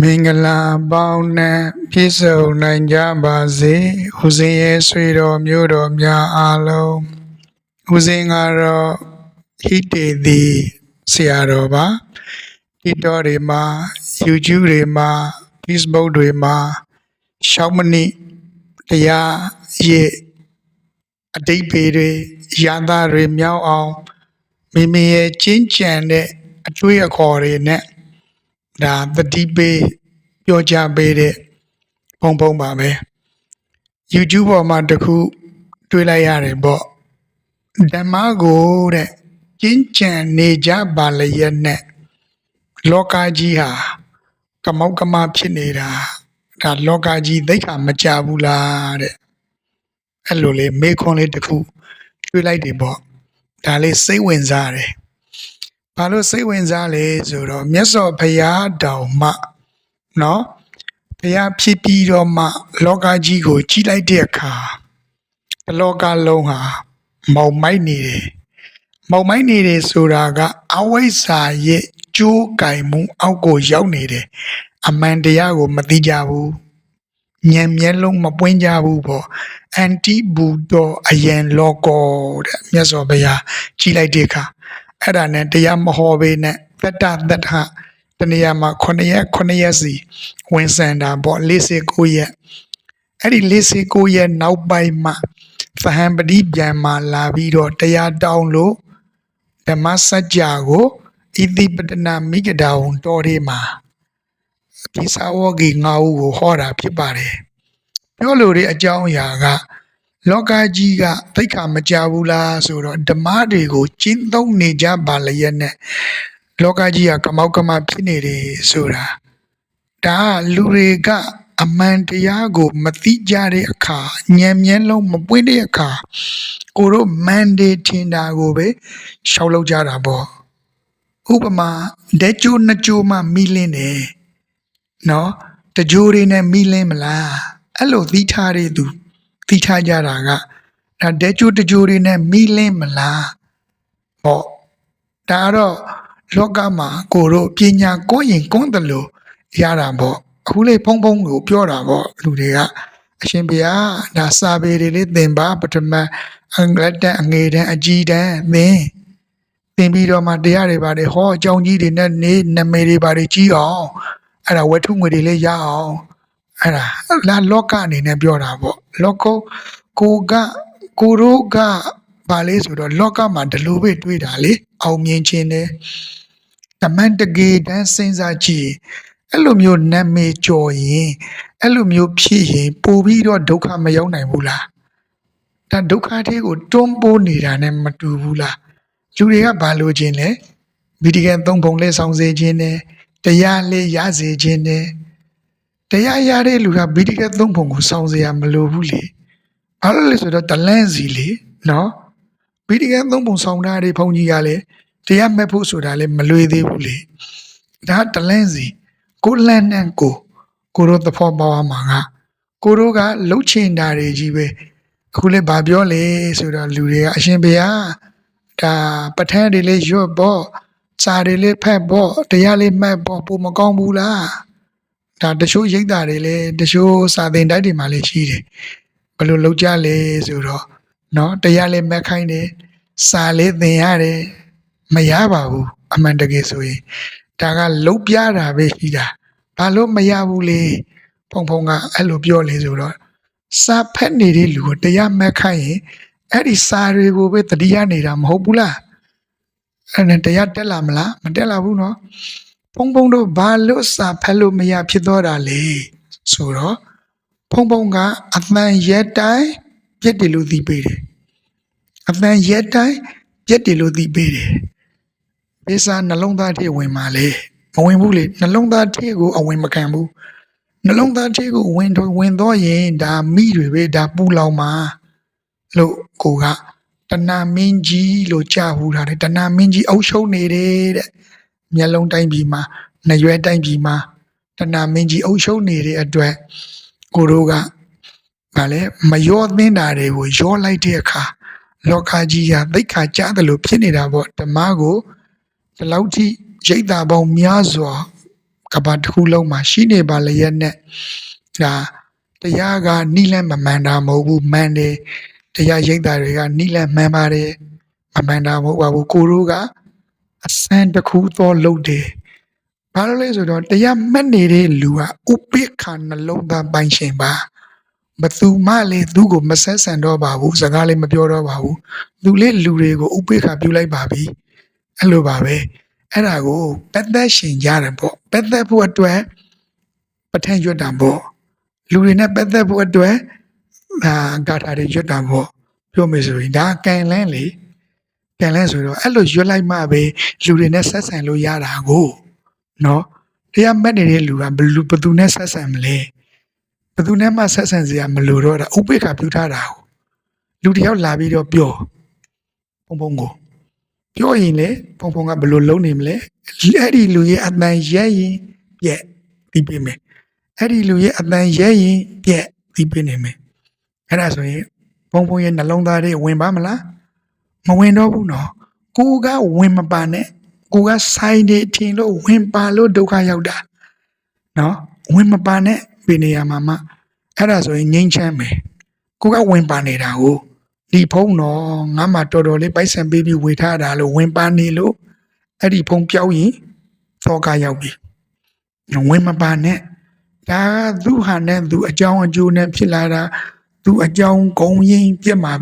မင်္ဂလာပေါင်းနဲ့ပြည့်စုံနိုင်ကြပါစေဦးဇင်းရဲ့ဆွေတော်မျိုးတော်များအားလုံးဦးဇင်းကတော့ဟိတေသည်ဆရာတော်ပါ TikTok တွေမှာ YouTube တွေမှာ Facebook တွေမှာရှောက်မဏိတရားရဲ့အတိတ်ပေတွေရန်သားတွေမြောက်အောင်မိမိရဲ့ကျင့်ကြံတဲ့အကျွေးအခေါ်တွေနဲ့ ဒါတတိပေးပြောကြပေးတဲ့ဘုံဘုံပါပဲ YouTube ပေါ်မှာတခုတွေ့လိုက်ရတယ်ပေါ့ဓမ္မကိုတဲ့ကျင့်ကြံနေကြပါလျက်နဲ့လောကကြီးဟာကမောက်ကမဖြစ်နေတာဒါလောကကြီးသိက္ခာမကြဘူးလားတဲ့အဲ့လိုလေးမေခွန်းလေးတခုတွေ့လိုက်တယ်ပေါ့ဒါလေးစိတ်ဝင်စားတယ် ဘာလို့စိတ်ဝင်စားလဲဆိုတော့မြတ်စွာဘုရားတောင်မှနော်ဘုရားဖြစ်ပြီးတော့မှ လောကကြီးကို ကြည်လိုက်တဲ့အခါတလောကလုံးဟာမောင်မိုက်နေတယ်မောင်မိုက်နေတယ်ဆိုတာကအဝိဇ္ဇာရဲ့ကြိုးကင်မှုအောက်ကိုရောက်နေတယ်အမှန်တရားကို မသိကြဘူးဉာဏ်မျက်လုံးမပွင့်ကြဘူးပေါ့အန်တီဘူတော်အယံလောကောတဲ့မြတ်စွာဘုရားကြည်လိုက်တဲ့အခါ အဲ့ဒါနဲ့တရားမဟောပေးနဲ့တတ္တတတ္ထတနေရာမှာ9ရက်9ရက်စီဝင်စံတာပေါ့49ရက်အဲ့ဒီ49ရက်နောက်ပိုင်းမှာသဟံပတိပြန်มาလာပြီးတော့တရားတောင်းလို့ဓမ္မစကြာကိုဣတိပတနာမိဂဒာဝံတော်ဒီမှာဒီစာဝဂီငါးဦးကိုဟောတာဖြစ်ပါတယ်ပြောလို့တဲ့အကြောင်းအရာက လောကကြီးကသိက္ခာမကြဘူးလားဆိုတော့ဓမ္မတွေကိုကျင့်သုံးနေကြပါလျက်နဲ့လောကကြီးကကမောက်ကမဖြစ်နေတယ်ဆိုတာဒါကလူတွေကအမှန်တရားကို မသိကြတဲ့အခါဉာဏ်မျက်လုံးမပွင့်တဲ့အခါကိုတို့မန်ဒေထင်တာကိုပဲရှောက်လောက်ကြတာပေါ့ဥပမာဓာတ်ကြိုးနှစ်ကြိုးမှမိလင်းတယ်နော်တကြိုးတွေနဲ့မိလင်းမလားအဲ့လိုသိထားတဲ့သူ သိထားကြတာကဒါဒဲကျိုးတကြိုးတွေနဲ့မိလင်းမလားဟောဒါကတော့လောကမှာကိုတို့ပညာကိုယ်ရင်ကိုယ်တယ်လို့ရတာပေါ့အခုလေဖုံဖုံကိုပြောတာပေါ့လူတွေကအရှင်ဘုရားဒါစာပေတွေလေးသင်ပါပထမအင်္ဂလိပ်တန်အငယ်တန်အကြီးတန်သင်သင်ပြီးတော့မှတရားတွေပါတယ်ဟောအကြောင်းကြီးတွေနဲ့နေနမေတွေပါတယ်ကြီးအောင်အဲ့ဒါဝတ္ထုငွေတွေလေးရအောင် အဲ့ဒါလာလောကအနေနဲ့ပြောတာပေါ့လောကကိုကကိုရိုးကဘာလဲဆိုတော့လောကမှာဒီလိုပဲတွေးတာလေအောင်မြင်ခြင်းနဲ့တမန်တကယ်တမ်းစဉ်းစားကြည့်အဲ့လိုမျိုးနာမည်ကျော်ရင်အဲ့လိုမျိုးဖြစ်ရင်ပို့ပြီးတော့ဒုက္ခမရောက်နိုင်ဘူးလားဒါဒုက္ခတွေကိုတွန်းပိုးနေတာနဲ့မတူဘူးလားလူတွေကဘာလို့ခြင်းလဲဗီဒီကန်သုံးပုံလေးဆောင်စေခြင်းနဲ့တရားလေးရစေခြင်းနဲ့ တရားရတဲ့လူကဗီဒီကသုံးပုံကိုစောင့်စရာမလိုဘူးလေဘာလို့လဲဆိုတော့တလန့်စီလေနော်ဗီဒီကသုံးပုံစောင့်တာတွေဘုန်းကြီးကလည်းတရားမဲ့ဖို့ဆိုတာလည်းမလွေသေးဘူးလေဒါတလန့်စီကိုလန့်နဲ့ကိုကိုတို့သဖောပေါင်းမှာကကိုတို့ကလှုပ်ချင်တာတွေကြီးပဲအခုလည်းဗာပြောလေဆိုတော့လူတွေကအရှင်ဘုရားဒါပဋ္ဌာန်းတွေလေးရွတ်ပေါ့စာတွေလေးဖတ်ပေါ့တရားလေးမှတ်ပေါ့ပုံမကောင်းဘူးလား ဒါတချို့ရိတ်တာတွေလည်းတချို့စာသင်တိုက်တွေမှာလည်းရှိတယ်ဘယ်လိုလုပ်ကြလဲဆိုတော့เนาะတရားလည်းမက်ခိုင်းတယ်စာလည်းသင်ရတယ်မရပါဘူးအမှန်တကယ်ဆိုရင်ဒါကလုတ်ပြတာပဲရှိတာဘာလို့မရဘူးလေဖုံဖုံကအဲ့လိုပြောလေဆိုတော့စာဖက်နေတဲ့လူကိုတရားမက်ခိုင်းရင်အဲ့ဒီစာတွေကိုပဲတတိယနေတာမဟုတ်ဘူးလားအဲ့ဒါတရားတက်လာမလားမတက်လာဘူးเนาะ ဖုံဖုံတို့ဘာလို့စာဖတ်လို့မရဖြစ်တော့တာလဲဆိုတော့ဖုံဖုံကအတန်ရက်တိုင်းပြက်တယ်လို့သိပေးတယ်အတန်ရက်တိုင်းပြက်တယ်လို့သိပေးတယ်ဘေးစာနှလုံးသားထဲဝင်มาလေမဝင်ဘူးလေနှလုံးသားထဲကိုအဝင်မခံဘူးနှလုံးသားထဲကိုဝင်တော့ဝင်တော့ရင်ဒါမိတွေပဲဒါပူလောင်မှာလို့ကိုကတဏမင်းကြီးလို့ကြားဟူတာတယ်တဏမင်းကြီးအုပ်ချုပ်နေတယ်တဲ့ မျက်လုံးတိုင်းပြည်မှာနှရွယ်တိုင်းပြည်မှာတဏမင်းကြီးအုပ်ချုပ်နေတဲ့အတွက်ကိုတို့ကဗာလဲမရောသင်းတာတွေကိုရောလိုက်တဲ့အခါလောကကြီးဟာသိက္ခာကျတယ်လို့ဖြစ်နေတာပေါ့ဓမ္မကိုဒီလောက်ထိရိတ်တာပေါင်းများစွာကဘာတစ်ခုလုံးမှာရှိနေပါလျက်နဲ့ဒါတရားကနိလန့်မမှန်တာမဟုတ်ဘူးမှန်တယ်တရားရိပ်တာတွေကနိလန့်မှန်ပါတယ်မမှန်တာမဟုတ်ပါဘူးကိုတို့က အစံတစ်ခုသောလုပ်တယ်ဘာလို့လဲဆိုတော့တရားမှတ်နေတဲ့လူကဥပိ္ပခာနှလုံးသားပိုင်ရှင်ပါမသူမလည်းသူ့ကိုမဆက်ဆံတော့ပါဘူးစကားလည်းမပြောတော့ပါဘူးသူလေးလူတွေကိုဥပိ္ပခာပြုလိုက်ပါပြီအဲ့လိုပါပဲအဲ့ဒါကိုပက်သက်ရှင်ကြတယ်ပေါ့ပက်သက်ဖို့အတွက်ပဋ္ဌာန်းရွတ်တာပေါ့လူတွေနဲ့ပက်သက်ဖို့အတွက်ဒါဂါထာတွေရွတ်တာပေါ့ပြောမယ်ဆိုရင်ဒါကံလန်းလေ ကံလန်းဆိုတော့အဲ့လိုရွတ်လိုက်မှပဲလူတွေနဲ့ဆက်ဆံလို့ရတာကိုနော်တရားမဲ့နေတဲ့လူကဘယ်လူဘယ်သူနဲ့ဆက်ဆံမလဲဘယ်သူနဲ့မှဆက်ဆံစရာမလိုတော့တာဥပိ္ပခာပြုထားတာကိုလူတစ်ယောက်လာပြီးတော့ပြောဘုံဘုံကိုပြောရင်လေဖုံဖုံကဘယ်လိုလုံးနေမလဲအဲ့ဒီလူရဲ့အတန်ရဲရင်ပြက်ပြီးပေးမယ်အဲ့ဒီလူရဲ့အတန်ရဲရင်ပြက်ပြီးပေးနေမယ်အဲ့ဒါဆိုရင်ဖုံဖုံရဲ့နှလုံးသားတွေဝင်ပါမလား မဝင်တော့ဘူးနော်ကိုကဝင်မပါနဲ့ကိုကဆိုင်နေထင်လို့ဝင်ပါလို့ဒုက္ခရောက်တာနော်ဝင်မပါနဲ့ပြနေရမှာမအဲ့ဒါဆိုရင်ငြိမ်းချမ်းမယ်ကိုကဝင်ပါနေတာကိုဒီဖုံးတော့ငါမှတော်တော်လေးပိုက်ဆံပေးပြီးဝေထားတာလို့ဝင်ပါနေလို့အဲ့ဒီဖုံးပြောက်ရင်သောကရောက်ပြီဝင်မပါနဲ့ဒါကသူ့ဟာနဲ့သူအကြောင်းအကျိုးနဲ့ဖြစ်လာတာသူအကြောင်းဂုံရင်ပြစ်မှာ